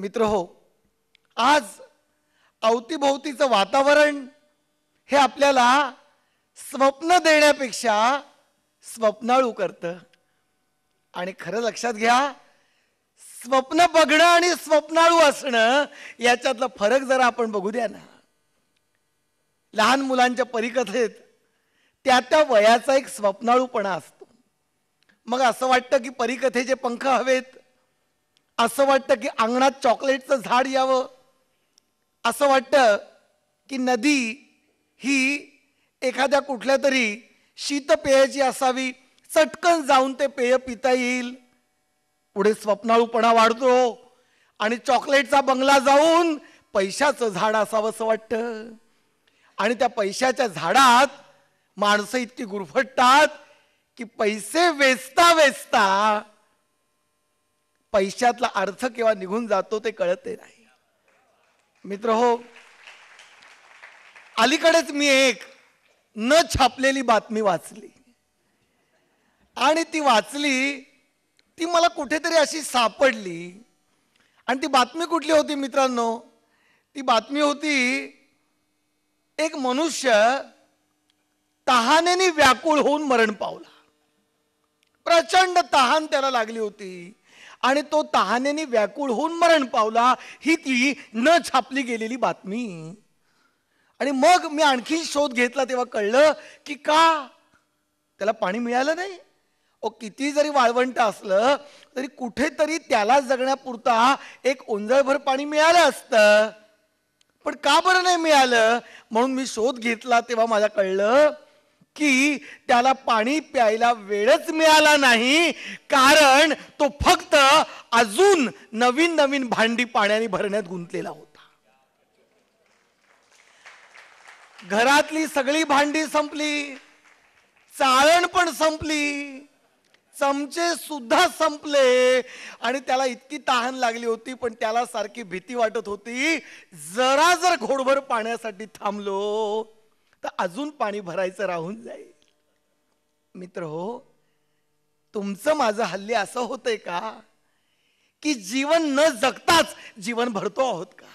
मित्र हो आज अवतीभोवतीचं वातावरण हे आपल्याला स्वप्न देण्यापेक्षा स्वप्नाळू करतं. आणि खरं लक्षात घ्या स्वप्न बघणं आणि स्वप्नाळू असणं याच्यातला फरक जरा आपण बघू द्या ना. लहान मुलांच्या परिकथेत त्या त्या वयाचा एक स्वप्नाळूपणा असतो. मग असं वाटतं की परिकथेचे पंख हवेत असं वाटतं की अंगणात चॉकलेटचं झाड यावं. असं वाटतं की नदी ही एखाद्या कुठल्या तरी शीतपेयाची असावी. चटकन जाऊन ते पेय पिता येईल. पुढे स्वप्नाळूपणा वाढतो आणि चॉकलेटचा बंगला जाऊन पैशाचं झाड असावं असं वाटतं. आणि त्या पैशाच्या झाडात माणसं इतकी गुरफटतात की पैसे वेचता वेचता पैशातला अर्थ केव्हा निघून जातो ते कळते नाही. मित्र हो अलीकडेच मी एक न छापलेली बातमी वाचली. आणि ती वाचली ती मला कुठेतरी अशी सापडली. आणि ती बातमी कुठली होती मित्रांनो? ती बातमी होती एक मनुष्य तहानेने व्याकुळ होऊन मरण पावला. प्रचंड तहान त्याला लागली होती. आणि तो तहानेने व्याकुळ होऊन मरण पावला ही ती न छापली गेलेली बातमी. आणि मग मी आणखी शोध घेतला तेव्हा कळलं की का? त्याला पाणी मिळालं नाही. ओ किती जरी वाळवंट असलं तरी कुठेतरी त्याला जगण्यापुरता एक ओंजळभर पाणी मिळालं असतं. पण का बरं नाही मिळालं? म्हणून मी शोध घेतला तेव्हा मला कळलं की त्याला पाणी प्यायला वेळच मिळाला नाही कारण तो फक्त अजून नवीन नवीन भांडी पाण्याने भरण्यात गुंतलेला होता. घरातली सगळी भांडी संपली चाळण पण संपली चमचे सुद्धा संपले आणि त्याला इतकी तहान लागली होती पण त्याला सारखी भीती वाटत होती जरा जर घोडभर पाण्यासाठी थांबलो तर अजून पाणी भरायचं राहून जाईल. मित्र हो तुमचं माझं हल्ली असं होतंय का? की जीवन न जगताच जीवन भरतो आहोत का?